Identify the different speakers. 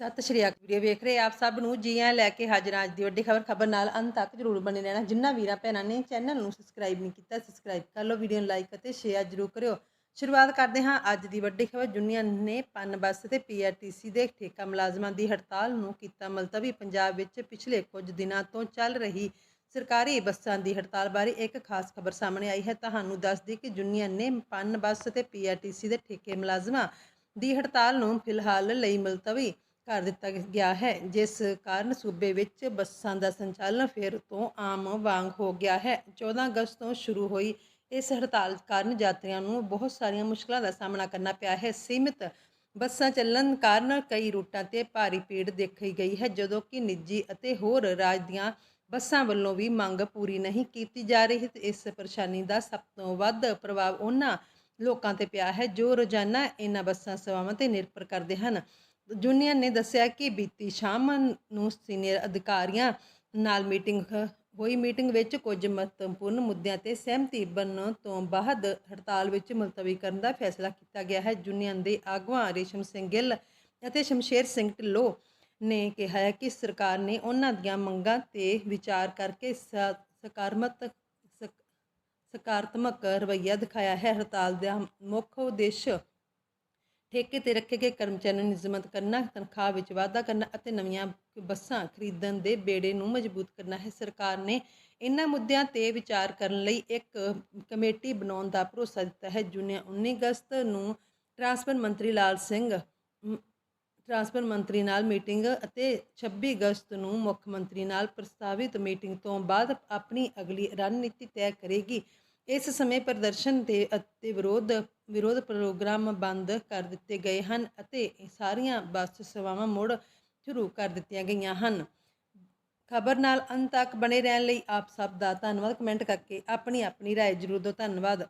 Speaker 1: ਸਤਿ ਸ਼੍ਰੀ ਅਕਾਲ ਵੀਡੀਓ ਵੇਖ ਰਹੇ ਆਪ ਸਭ ਨੂੰ। ਜੀ ਆਇਆਂ ਲੈ ਕੇ ਹਾਜ਼ਰ ਅੱਜ ਦੀ ਵੱਡੀ ਖਬਰ। ਖਬਰ ਨਾਲ ਅੰਤ ਤੱਕ ਜਰੂਰ ਬਣੇ ਰਹਿਣਾ। ਜਿੰਨਾ ਵੀਰਾਂ ਭੈਣਾਂ ਨੇ ਚੈਨਲ ਨੂੰ ਸਬਸਕ੍ਰਾਈਬ ਨਹੀਂ ਕੀਤਾ ਸਬਸਕ੍ਰਾਈਬ ਕਰ ਲਓ, ਵੀਡੀਓ ਨੂੰ ਲਾਈਕ ਅਤੇ ਸ਼ੇਅਰ ਜਰੂਰ ਕਰਿਓ। ਸ਼ੁਰੂਆਤ ਕਰਦੇ ਹਾਂ ਅੱਜ ਦੀ ਵੱਡੀ ਖਬਰ। ਯੂਨੀਅਨ ਨੇ ਪਨ ਬੱਸ ਤੇ ਪੀਆਰਟੀਸੀ ਦੇ ਠੇਕਾ ਮੁਲਾਜ਼ਮਾਂ ਦੀ ਹੜਤਾਲ ਨੂੰ ਕੀਤਾ ਮੁਲਤਵੀ। ਪੰਜਾਬ ਵਿੱਚ ਪਿਛਲੇ ਕੁਝ ਦਿਨਾਂ ਤੋਂ ਚੱਲ ਰਹੀ ਸਰਕਾਰੀ ਬੱਸਾਂ ਦੀ ਹੜਤਾਲ ਬਾਰੇ ਇੱਕ ਖਾਸ ਖਬਰ ਸਾਹਮਣੇ ਆਈ ਹੈ। ਤੁਹਾਨੂੰ ਦੱਸ ਦਈਏ ਕਿ ਯੂਨੀਅਨ ਨੇ ਪਨ ਬੱਸ ਤੇ ਪੀਆਰਟੀਸੀ ਦੇ ਠੇਕੇ ਮੁਲਾਜ਼ਮਾਂ ਦੀ ਹੜਤਾਲ ਨੂੰ ਫਿਲਹਾਲ ਲਈ ਮੁਲਤਵੀ ਕਰ ਦਿੱਤਾ ਗਿਆ ਹੈ। ਜਿਸ ਕਾਰਨ ਸੂਬੇ ਵਿੱਚ ਬੱਸਾਂ ਦਾ ਸੰਚਾਲਨ ਫਿਰ ਤੋਂ ਆਮ ਵਾਂਗ ਹੋ ਗਿਆ ਹੈ। 14 ਅਗਸਤ ਤੋਂ ਸ਼ੁਰੂ ਹੋਈ ਇਸ ਹੜਤਾਲ ਕਾਰਨ ਯਾਤਰੀਆਂ ਨੂੰ ਬਹੁਤ ਸਾਰੀਆਂ ਮੁਸ਼ਕਲਾਂ ਦਾ ਸਾਹਮਣਾ ਕਰਨਾ ਪਿਆ ਹੈ। ਸੀਮਿਤ ਬੱਸਾਂ ਚੱਲਣ ਕਾਰਨ ਕਈ ਰੂਟਾਂ ਤੇ ਭਾਰੀ ਭੀੜ ਦੇਖੀ ਗਈ ਹੈ, ਜਦੋਂ ਕਿ ਨਿੱਜੀ ਅਤੇ ਹੋਰ ਰਾਜ ਦੀਆਂ ਬੱਸਾਂ ਵੱਲੋਂ ਵੀ ਮੰਗ ਪੂਰੀ ਨਹੀਂ ਕੀਤੀ ਜਾ ਰਹੀ। ਇਸ ਪਰੇਸ਼ਾਨੀ ਦਾ ਸਭ ਤੋਂ ਵੱਧ ਪ੍ਰਭਾਵ ਉਹਨਾਂ ਲੋਕਾਂ ਤੇ ਪਿਆ ਹੈ ਜੋ ਰੋਜ਼ਾਨਾ ਇਹਨਾਂ ਬੱਸਾਂ ਸੇਵਾਵਾਂ ਤੇ ਨਿਰਭਰ ਕਰਦੇ ਹਨ। ਯੂਨੀਅਨ ਨੇ ਦੱਸਿਆ ਕਿ ਬੀਤੀ ਸ਼ਾਮ ਨੂੰ ਸੀਨੀਅਰ ਅਧਿਕਾਰੀਆਂ ਨਾਲ ਮੀਟਿੰਗ ਹੋਈ। ਮੀਟਿੰਗ ਵਿੱਚ ਕੁਝ ਮਹੱਤਵਪੂਰਨ ਮੁੱਦਿਆਂ ਤੇ ਸਹਿਮਤੀ ਬਣਨ ਤੋਂ ਬਾਅਦ ਹੜਤਾਲ ਵਿੱਚ ਮੁਲਤਵੀ ਕਰਨ ਦਾ ਫੈਸਲਾ ਕੀਤਾ ਗਿਆ ਹੈ। ਯੂਨੀਅਨ ਦੇ ਆਗੂਆਂ ਰੇਸ਼ਮ ਸਿੰਘ ਗਿੱਲ ਅਤੇ ਸ਼ਮਸ਼ੇਰ ਸਿੰਘ ਢਿੱਲੋਂ ਨੇ ਕਿਹਾ ਹੈ ਕਿ ਸਰਕਾਰ ਨੇ ਉਹਨਾਂ ਦੀਆਂ ਮੰਗਾਂ ਤੇ ਵਿਚਾਰ ਕਰਕੇ ਸ- ਸਕਾਰਾਤਮਕ ਸਕਾਰਾਤਮਕ ਰਵੱਈਆ ਦਿਖਾਇਆ ਹੈ। ਹੜਤਾਲ ਦਾ ਮੁੱਖ ਉਦੇਸ਼ ਠੇਕੇ ਤੇ ਰੱਖੇ ਗਏ ਕਰਮਚਾਰੀਆਂ ਨੂੰ ਨਿਯਮਤ ਕਰਨਾ, ਤਨਖਾਹ ਵਿੱਚ ਵਾਧਾ ਕਰਨਾ ਅਤੇ ਨਵੀਆਂ ਬੱਸਾਂ ਖਰੀਦਣ ਦੇ ਬੇੜੇ ਨੂੰ ਮਜ਼ਬੂਤ ਕਰਨਾ ਹੈ। ਸਰਕਾਰ ਨੇ ਇਹਨਾਂ ਮੁੱਦਿਆਂ ਤੇ ਵਿਚਾਰ ਕਰਨ ਲਈ ਇੱਕ ਕਮੇਟੀ ਬਣਾਉਣ ਦਾ ਭਰੋਸਾ ਦਿੱਤਾ ਹੈ। ਜੂਨੀਅਰ 19 ਅਗਸਤ ਨੂੰ ਟਰਾਂਸਪੋਰਟ ਮੰਤਰੀ ਲਾਲ ਸਿੰਘ ਟਰਾਂਸਪੋਰਟ ਮੰਤਰੀ ਨਾਲ ਮੀਟਿੰਗ ਅਤੇ 26 ਅਗਸਤ ਨੂੰ ਮੁੱਖ ਮੰਤਰੀ ਨਾਲ ਪ੍ਰਸਤਾਵਿਤ ਮੀਟਿੰਗ ਤੋਂ ਬਾਅਦ ਆਪਣੀ ਅਗਲੀ ਰਣਨੀਤੀ ਤੈਅ ਕਰੇਗੀ। ਇਸ ਸਮੇਂ ਪ੍ਰਦਰਸ਼ਨ ਤੇ ਅਤੇ ਵਿਰੋਧ ਵਿਰੋਧ ਪ੍ਰੋਗਰਾਮ ਬੰਦ ਕਰ ਦਿੱਤੇ ਗਏ ਹਨ ਅਤੇ ਸਾਰੀਆਂ ਬੱਸ ਸੇਵਾਵਾਂ ਮੁੜ ਸ਼ੁਰੂ ਕਰ ਦਿੱਤੀਆਂ ਗਈਆਂ ਹਨ ਖਬਰ ਨਾਲ ਅੰਤ ਤੱਕ ਬਣੇ ਰਹਿਣ ਲਈ ਆਪ ਸਭ ਦਾ ਧੰਨਵਾਦ ਕਮੈਂਟ ਕਰਕੇ ਆਪਣੀ ਆਪਣੀ رائے ਜ਼ਰੂਰ ਦਿਓ ਧੰਨਵਾਦ